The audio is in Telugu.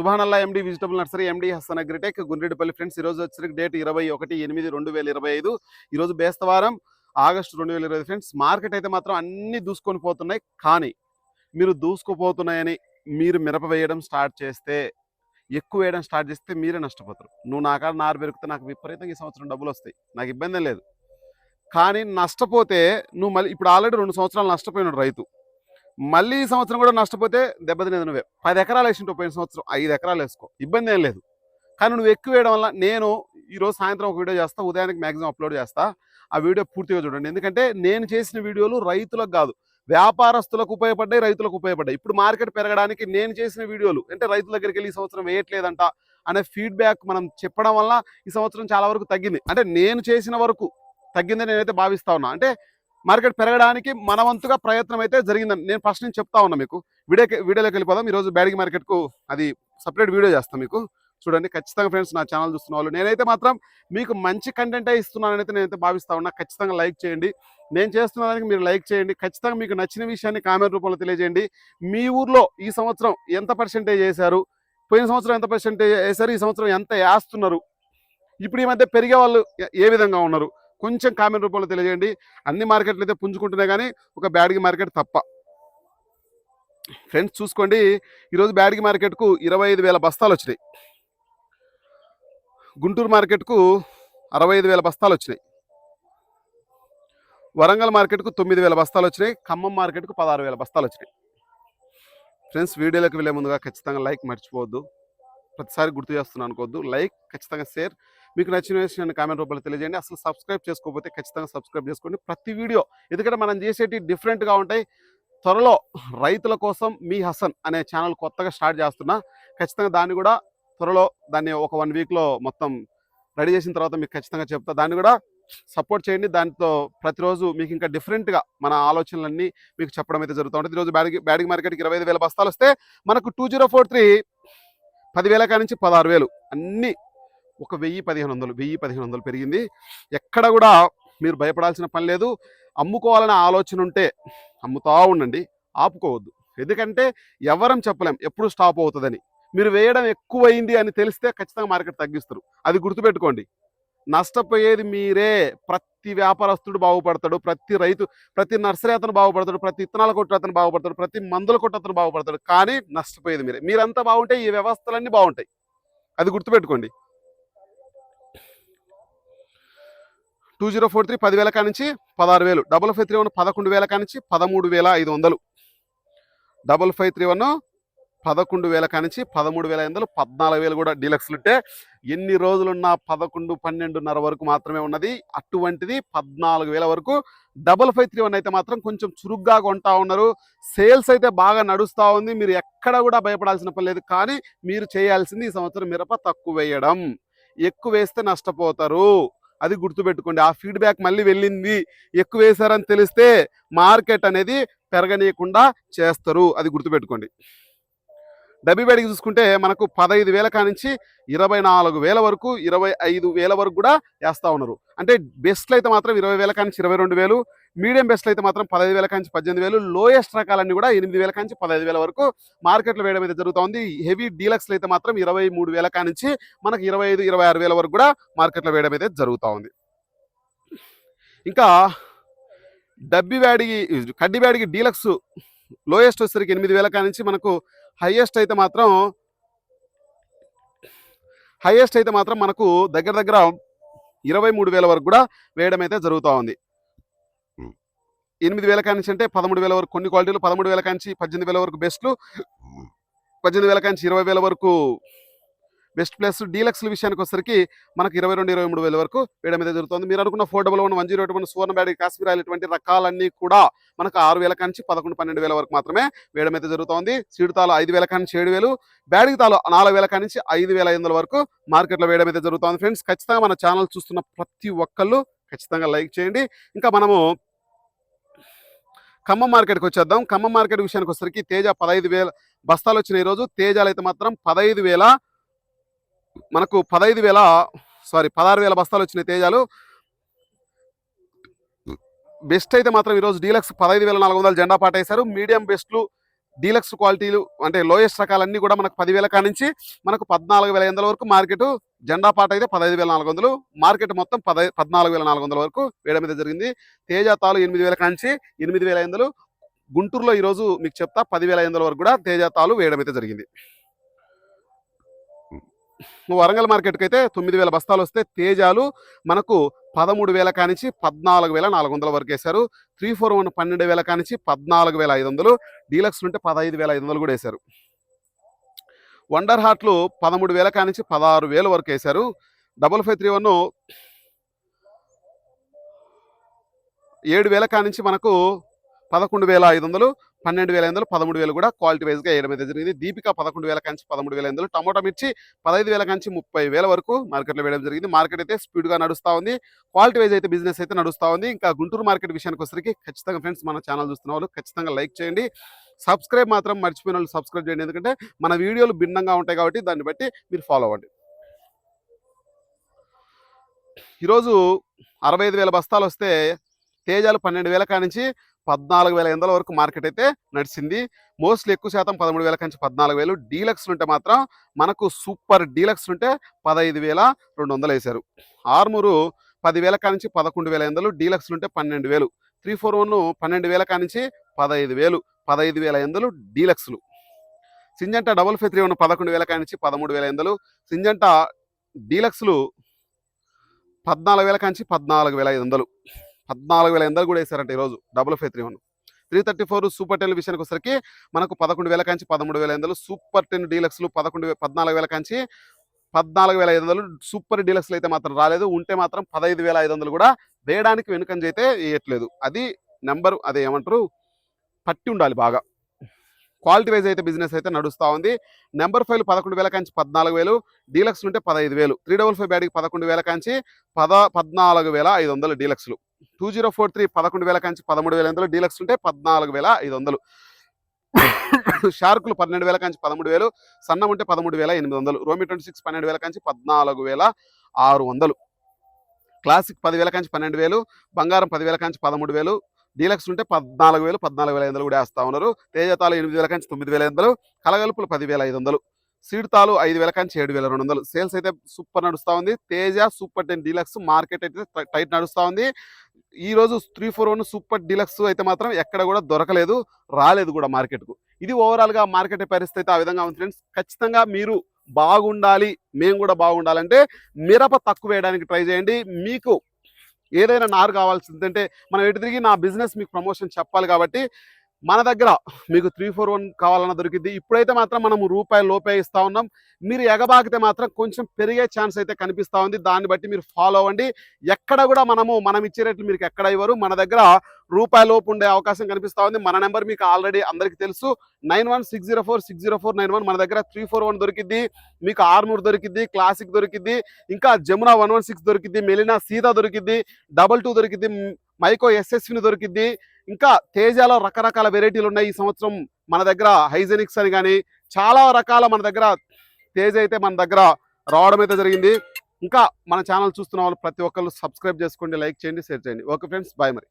సుభానల్లా MD vegetable nursery MD Hasan agritech Gundreddipalli friends ఈ రోజు డేట్ ఇరవై ఒకటి ఎనిమిది రెండు వేల ఇరవై ఐదు. ఈరోజు బేస్తవారం ఆగస్టు రెండు వేల ఇరవై ఫ్రెండ్స్ మార్కెట్ అయితే మాత్రం అన్ని దూసుకొని పోతున్నాయి. కానీ మీరు దూసుకుపోతున్నాయని మీరు మిరప వేయడం స్టార్ట్ చేస్తే ఎక్కువ వేయడం స్టార్ట్ చేస్తే మీరే నష్టపోతారు. నువ్వు నా కాడ నారు పెరిగితే నాకు విపరీతంగా ఈ సంవత్సరం డబ్బులు వస్తాయి. నాకు ఇబ్బంది లేదు. కానీ నష్టపోతే నువ్వు మళ్ళీ ఇప్పుడు ఆల్రెడీ రెండు సంవత్సరాలు నష్టపోయినాడు రైతు. మళ్ళీ ఈ సంవత్సరం కూడా నష్టపోతే దెబ్బతినేది నువ్వే. పది ఎకరాలు వేసింటావు పోయిన సంవత్సరం ఐదు ఎకరాలు వేసుకో. ఇబ్బంది ఏం లేదు. కానీ నువ్వు ఎక్కువ వేయడం వల్ల నేను ఈరోజు సాయంత్రం ఒక వీడియో చేస్తా ఉదయానికి మ్యాక్సిమం అప్లోడ్ చేస్తా. ఆ వీడియో పూర్తిగా చూడండి. ఎందుకంటే నేను చేసిన వీడియోలు రైతులకు కాదు వ్యాపారస్తులకు ఉపయోగపడ్డాయి రైతులకు ఉపయోగపడ్డాయి. ఇప్పుడు మార్కెట్ పెరగడానికి నేను చేసిన వీడియోలు అంటే రైతుల దగ్గరికి వెళ్ళి ఈ సంవత్సరం వేయట్లేదంట అనే ఫీడ్బ్యాక్ మనం చెప్పడం వల్ల ఈ సంవత్సరం చాలా వరకు తగ్గింది. అంటే నేను చేసిన వరకు తగ్గిందని నేనైతే భావిస్తా ఉన్నా. అంటే మార్కెట్ పెరగడానికి మనవంతుగా ప్రయత్నం అయితే జరిగిందని నేను ఫస్ట్ నుంచి చెప్తా ఉన్నా మీకు. వీడియో వీడియోలోకి వెళ్ళిపోదాం. ఈరోజు బ్యాడింగ్ మార్కెట్కు అది సపరేట్ వీడియో చేస్తాను మీకు. చూడండి ఖచ్చితంగా ఫ్రెండ్స్ నా ఛానల్ చూస్తున్న వాళ్ళు నేనైతే మాత్రం మీకు మంచి కంటెంటే ఇస్తున్నానైతే అయితే నేనైతే భావిస్తా ఉన్నా. ఖచ్చితంగా లైక్ చేయండి. నేను చేస్తున్న దానికి మీరు లైక్ చేయండి. ఖచ్చితంగా మీకు నచ్చిన విషయాన్ని కామెంట్ రూపంలో తెలియజేయండి. మీ ఊర్లో ఈ సంవత్సరం ఎంత పర్సెంటేజ్ వేశారు? పోయిన సంవత్సరం ఎంత పర్సెంటేజ్ వేశారు? ఈ సంవత్సరం ఎంత వేస్తున్నారు? ఇప్పుడు ఈ మధ్య పెరిగే వాళ్ళు ఏ విధంగా ఉన్నారు? కొంచెం కామెంట్ రూపంలో తెలియజేయండి. అన్ని మార్కెట్లు అయితే పుంజుకుంటున్నాయి కానీ ఒక బ్యాడ్గి మార్కెట్ తప్ప. ఫ్రెండ్స్ చూసుకోండి. ఈరోజు బ్యాడ్గి మార్కెట్కు ఇరవై ఐదు వేల బస్తాలు వచ్చినాయి. గుంటూరు మార్కెట్కు అరవై ఐదు వేల బస్తాలు వచ్చినాయి. వరంగల్ మార్కెట్కు తొమ్మిది వేల బస్తాలు వచ్చినాయి. ఖమ్మం మార్కెట్కు పదహారు వేల బస్తాలు వచ్చినాయి. ఫ్రెండ్స్ వీడియోలోకి వెళ్ళే ముందుగా ఖచ్చితంగా లైక్ మర్చిపోవద్దు. ప్రతిసారి గుర్తు చేస్తున్నాను అనుకోవద్దు. లైక్ ఖచ్చితంగా షేర్ మీకు నచ్చిన విషయాన్ని కామెంట్ రూపంలో తెలియజేయండి. అసలు సబ్స్క్రైబ్ చేసుకోకపోతే ఖచ్చితంగా సబ్స్క్రైబ్ చేసుకోండి. ప్రతి వీడియో ఎందుకంటే మనం చేసేటి డిఫరెంట్గా ఉంటాయి. త్వరలో రైతుల కోసం మీ హసన్ అనే ఛానల్ కొత్తగా స్టార్ట్ చేస్తున్నా. ఖచ్చితంగా దాన్ని కూడా త్వరలో దాన్ని ఒక వన్ వీక్లో మొత్తం రెడీ చేసిన తర్వాత మీకు ఖచ్చితంగా చెప్తా. దాన్ని కూడా సపోర్ట్ చేయండి. దాంతో ప్రతిరోజు మీకు ఇంకా డిఫరెంట్గా మన ఆలోచనలన్నీ మీకు చెప్పడం అయితే జరుగుతూ ఉంటుంది. ఈరోజు బ్యాడిగి బ్యాడింగ్ మార్కెట్కి ఇరవై ఐదు వేల బస్తాలు వస్తే మనకు టూ జీరో ఫోర్ త్రీ పదివేల కాడి నుంచి పదహారు వేలు అన్నీ ఒక వెయ్యి పదిహేను వందలు వెయ్యి పదిహేను వందలు పెరిగింది. ఎక్కడ కూడా మీరు భయపడాల్సిన పని లేదు. అమ్ముకోవాలనే ఆలోచన ఉంటే అమ్ముతా ఉండండి ఆపుకోవద్దు. ఎందుకంటే ఎవరం చెప్పలేం ఎప్పుడు స్టాప్ అవుతుందని. మీరు వేయడం ఎక్కువైంది అని తెలిస్తే ఖచ్చితంగా మార్కెట్ తగ్గిస్తారు. అది గుర్తుపెట్టుకోండి. నష్టపోయేది మీరే. ప్రతి వ్యాపారస్తుడు బాగుపడతాడు. ప్రతి రైతు ప్రతి నర్సరీ అతను బాగుపడతాడు. ప్రతి ఇత్తనాల కొట్టు అతను బాగుపడతాడు. ప్రతి మందుల కొట్టు అతను బాగుపడతాడు. కానీ నష్టపోయేది మీరే. మీరంతా బాగుంటే ఈ వ్యవస్థలన్నీ బాగుంటాయి. అది గుర్తుపెట్టుకోండి. టూ జీరో ఫోర్ త్రీ పదివేల కానించి పదహారు వేలు. డబల్ ఫైవ్ త్రీ వన్ పదకొండు వేల కానించి పదమూడు వేల ఐదు వందలు. డబల్ ఫైవ్ త్రీ వన్ పదకొండు వేల కానించి పదమూడు వేల ఐదు వందలు. పద్నాలుగు వేలు కూడా డీలక్స్లు ఉంటే ఎన్ని రోజులున్నా పదకొండు పన్నెండున్నర వరకు మాత్రమే ఉన్నది. అటువంటిది పద్నాలుగు వేల వరకు. డబల్ ఫైవ్ త్రీ వన్ అయితే మాత్రం కొంచెం చురుగ్గా కొంటా ఉన్నారు. సేల్స్ అయితే బాగా నడుస్తూ ఉంది. మీరు ఎక్కడ కూడా భయపడాల్సిన పని లేదు. కానీ మీరు చేయాల్సింది ఈ సంవత్సరం మిరప తక్కువ వేయడం. ఎక్కువ వేస్తే నష్టపోతారు. అది గుర్తుపెట్టుకోండి. ఆ ఫీడ్బ్యాక్ మళ్ళీ వెళ్ళింది ఎక్కువ వేశారని తెలిస్తే మార్కెట్ అనేది పెరగనీయకుండా చేస్తారు. అది గుర్తుపెట్టుకోండి. డబ్బీ బయటకి చూసుకుంటే మనకు పదహైదు వేల కానించి ఇరవై నాలుగు వేల వరకు ఇరవై ఐదు వేల వరకు కూడా వేస్తూ ఉన్నారు. అంటే బెస్ట్లు అయితే మాత్రం ఇరవై వేల కానించి ఇరవై రెండు వేలు మీడియం బెస్ట్లు అయితే మాత్రం పదహైదు వేల కాంచి పద్దెనిమిది వేలు. లోయెస్ట్ రకాలన్నీ కూడా ఎనిమిది వేల కాంచి పదహైదు వేల వరకు మార్కెట్లో వేయడం అయితే జరుగుతుంది. హెవీ డీలక్స్లు అయితే మాత్రం ఇరవై మూడు వేల కానించి మనకి ఇరవై ఐదు ఇరవై ఆరు వేల వరకు కూడా మార్కెట్లో వేయడం అయితే జరుగుతూ ఉంది ఇంకా డబ్బి వ్యాడికి కడ్డి వ్యాడికి డీలక్స్ లోయెస్ట్ వచ్చేసరికి ఎనిమిది వేల కానించి మనకు హయ్యెస్ట్ అయితే మాత్రం హయ్యెస్ట్ అయితే మాత్రం మనకు దగ్గర దగ్గర ఇరవై మూడు వేల వరకు కూడా వేయడం అయితే జరుగుతూ ఉంది ఎనిమిది వేల కానించి అంటే పదమూడు వేల వరకు కొన్ని క్వాలిటీలు పదమూడు వేల కాంచి పద్దెనిమిది వేల వరకు బెస్ట్లు పద్దెనిమిది వేల కాంచి ఇరవై వేల వరకు బెస్ట్ ప్లస్. డీలక్స్ల విషయానికి వచ్చేసరికి మనకు ఇరవై రెండు ఇరవై మూడు వేల వరకు వేయడం అయితే జరుగుతుంది. మీరు అనుకున్న four double one one zero eight one Suvarna బ్యాడీ Kashmir oil ఇటువంటి రకాలన్నీ కూడా మనకు ఆరు వేల కాంచి పదకొండు పన్నెండు వేల వరకు మాత్రమే వేయడం అయితే జరుగుతుంది. సీడు తాలు ఐదు వేల కాంచి ఏడు వేలు బ్యాడీ తాలు నాలుగు వేల కాంచి ఐదు వేల ఐదు వందల వరకు మార్కెట్లో వేయడం అయితే జరుగుతుంది. ఫ్రెండ్స్ ఖచ్చితంగా మన ఛానల్ చూస్తున్న ప్రతి ఒక్కళ్ళు ఖచ్చితంగా లైక్ చేయండి. ఇంకా మనము ఖమ్మం మార్కెట్కి వచ్చేద్దాం. ఖమ్మం మార్కెట్ విషయానికి వచ్చేసరికి తేజ పదహైదు వేల బస్తాలు వచ్చిన రోజు. తేజాలు అయితే మాత్రం పదహైదు వేల మనకు పదహైదు వేల సారీ పదహారు వేల బస్తాలు వచ్చినాయి తేజాలు. బెస్ట్ అయితే మాత్రం ఈరోజు డీలక్స్ పదహైదు వేల నాలుగు వందల జెండా పాటేశారు. మీడియం బెస్ట్లు డీలక్స్ క్వాలిటీలు అంటే లోయెస్ట్ రకాలన్నీ కూడా మనకు పదివేల కానించి మనకు పద్నాలుగు వేల ఐదు వరకు మార్కెట్. జెండా పాట అయితే పదహైదు వేల నాలుగు వందలు. మార్కెట్ మొత్తం పదై పద్నాలుగు వేల నాలుగు వందల వరకు వేయడం మీద జరిగింది. తేజ తాలు ఎనిమిది వేల కాంచి ఎనిమిది వేల ఐదు గుంటూరులో ఈరోజు మీకు చెప్తా పదివేల ఐదు వరకు కూడా తేజ తాలు వేయడం అయితే జరిగింది. వరంగల్ మార్కెట్కి అయితే తొమ్మిది వేల బస్తాలు వస్తే తేజాలు మనకు పదమూడు వేల కానించి పద్నాలుగు వేల నాలుగు వందల వరకు వేశారు. త్రీ ఫోర్ వన్ పన్నెండు వేల కానించి పద్నాలుగు వేల ఐదు వందలు. డీలక్స్ ఉంటే పదహైదు వేల ఐదు వందలు కూడా వేశారు. వండర్ హార్ట్లు పదమూడు వేల కానించి పదహారు వేల వరకు వేశారు. డబల్ ఫైవ్ త్రీ వన్ ఏడు వేల కానించి మనకు పదకొండు వేల ఐదు వందలు. పన్నెండు వేల ఐదు పదమూడు వేలు కూడా క్వాలిటీ వైజ్గా వేయడం అయితే జరిగింది. దీపిక పదకొండు వేల కంచి పదమూడు వేల ఐదు వందలు టమోటా మిర్చి పదహైదు వేల కంచి ముప్పై వేల వరకు మార్కెట్లో వేయడం జరిగింది. మార్కెట్ అయితే స్పీడ్గా నడుస్తూ ఉంది. క్వాలిటీ వైజ్ అయితే బిజినెస్ అయితే నడుస్తూ ఉంది. ఇంకా గుంటూరు మార్కెట్ విషయానికి వచ్చరికి ఖచ్చితంగా ఫ్రెండ్స్ మన ఛానల్ చూస్తున్న వాళ్ళు ఖచ్చితంగా లైక్ చేయండి. సబ్స్క్రైబ్ మాత్రం మర్చిపోయిన వాళ్ళు సబ్స్క్రైబ్ చేయండి. ఎందుకంటే మన వీడియోలు భిన్నంగా ఉంటాయి కాబట్టి దాన్ని బట్టి మీరు ఫాలో అవ్వండి. ఈరోజు అరవై ఐదు వేల బస్తాలు వస్తే తేజాలు పన్నెండు వేల కానించి పద్నాలుగు వేల ఎనిమిది వరకు మార్కెట్ అయితే నడిచింది. మోస్ట్లీ ఎక్కువ శాతం పదమూడు వేల కంచి పద్నాలుగు వేలు. డీలక్స్ ఉంటే మాత్రం మనకు సూపర్ డీలక్స్ ఉంటే పదహైదు వేల రెండు వందలు వేశారు. ఆర్మూరు పదివేల కానించి పదకొండు వేల ఎనిమిది డీలక్స్ ఉంటే పన్నెండు వేలు. త్రీ ఫోర్ వన్ పన్నెండు వేల కానించి పదహైదు వేలు పదహైదు వేల ఎనిమిది డీలక్స్లు Syngenta double five three one పదకొండు వేల కానించి పదమూడు వేల ఎనిమిది సింజంట డీలక్స్లు పద్నాలుగు వేల కాంచి పద్నాలుగు వేల ఐదు వందలు. పద్నాలుగు వేల ఎనిమిది కూడా వేశారంట ఈరోజు double five three one three thirty four super ten విషయానికి వచ్చరికి మనకు పదకొండు వేల కాంచి పదమూడు వేల ఐదు వందలు సూపర్ టెన్ డీలక్స్లు పదకొండు పద్నాలుగు వేల కాంచి పద్నాలుగు వేల ఐదు వందలు సూపర్ డీలక్స్లు అయితే మాత్రం రాలేదు. ఉంటే మాత్రం పదహైదు వేల ఐదు వందలు కూడా వేయడానికి వెనుకంజ అయితే వేయట్లేదు. అది నెంబర్ అదే ఏమంటారు? పట్టి ఉండాలి బాగా. క్వాలిటీ వైజ్ అయితే బిజినెస్ అయితే నడుస్తూ ఉంది. నెంబర్ ఫైవ్ పదకొండు వేల కాంచి పద్నాలుగు వేలు డీలక్స్ ఉంటే పదహైదు వేలు. త్రీ డబల్ ఫైవ్ బ్యాడ్కి పదకొండు వేల కాంచి పద పద్నాలుగు వేల ఐదు వందలు డీలక్స్లు. టూ జీరో ఫోర్ త్రీ పదకొండు వేల కాంచి పదమూడు వేల వందలు డీలక్స్ ఉంటే పద్నాలుగు వేల ఐదు వందలు. షార్కులు పన్నెండు వేల కాంచి పదమూడు వేలు సన్నం ఉంటే పదమూడు వేల ఎనిమిది వందలు రోమి ట్వంటీ సిక్స్ పన్నెండు వేల కాంచి పద్నాలుగు వేల ఆరు వందలు. క్లాసిక్ పదివేల కాంచి పన్నెండు వేలు బంగారం పదివేల కాంచి పదమూడు వేలు డీలక్స్ ఉంటే పద్నాలుగు వేలు పద్నాలుగు వేల ఐదు వందలు కూడా వేస్తా ఉన్నారు. తేజతాలు ఎనిమిది వేల కాంచి తొమ్మిది వేల ఐదు వందలు కలగలుపులు పదివేల ఐదు వందలు సీడ్తాలు ఐదు వేల కాంచి ఏడు వేల రెండు వందలు. సేల్స్ అయితే సూపర్ నడుస్తూ ఉంది. Teja super ten deluxe market అయితే టైట్ నడుస్తూ ఉంది. ఈ రోజు three four one super deluxe అయితే మాత్రం ఎక్కడ కూడా దొరకలేదు రాలేదు కూడా మార్కెట్కు. ఇది ఓవరాల్గా మార్కెట్ పరిస్థితి అయితే ఆ విధంగా ఉంది ఫ్రెండ్స్. ఖచ్చితంగా మీరు బాగుండాలి మేము కూడా బాగుండాలంటే మిరప తక్కువ వేయడానికి ట్రై చేయండి. మీకు ఏదైనా నారు కావాల్సిందంటే మనం ఎటు తిరిగి నా బిజినెస్ మీకు ప్రమోషన్ చెప్పాలి కాబట్టి మన దగ్గర మీకు త్రీ ఫోర్ వన్ కావాలన్నా దొరికింది ఇప్పుడైతే మాత్రం మనము రూపాయి లోపే ఇస్తూ ఉన్నాం. మీరు ఎగబాకితే మాత్రం కొంచెం పెరిగే ఛాన్స్ అయితే కనిపిస్తూ ఉంది. దాన్ని బట్టి మీరు ఫాలో అవ్వండి. ఎక్కడ కూడా మనము మనం ఇచ్చే రేట్లు మీకు ఎక్కడ ఇవ్వరు. మన దగ్గర రూపాయి లోపు ఉండే అవకాశం కనిపిస్తూ ఉంది. మన నెంబర్ మీకు ఆల్రెడీ అందరికీ తెలుసు. Nine one six zero four six zero four nine one మన దగ్గర త్రీ ఫోర్ వన్ దొరికిద్ది. మీకు ఆర్మూర్ దొరికిద్ది క్లాసిక్ దొరికిద్ది. ఇంకా జమునా వన్ వన్ సిక్స్ దొరికిద్ది. మెలినా సీతా దొరికిద్ది. డబల్ టూ దొరికిద్ది. మైకో ఎస్ఎస్విని దొరికిద్ది. ఇంకా తేజాలో రకరకాల వెరైటీలు ఉన్నాయి. ఈ సంవత్సరం మన దగ్గర హైజెనిక్స్ అని కానీ చాలా రకాల మన దగ్గర తేజ అయితే మన దగ్గర రావడం అయితే జరిగింది. ఇంకా మన ఛానల్ చూస్తున్న వాళ్ళు ప్రతి ఒక్కళ్ళు సబ్స్క్రైబ్ చేసుకోండి లైక్ చేయండి షేర్ చేయండి. ఓకే ఫ్రెండ్స్ బాయ్ మరి.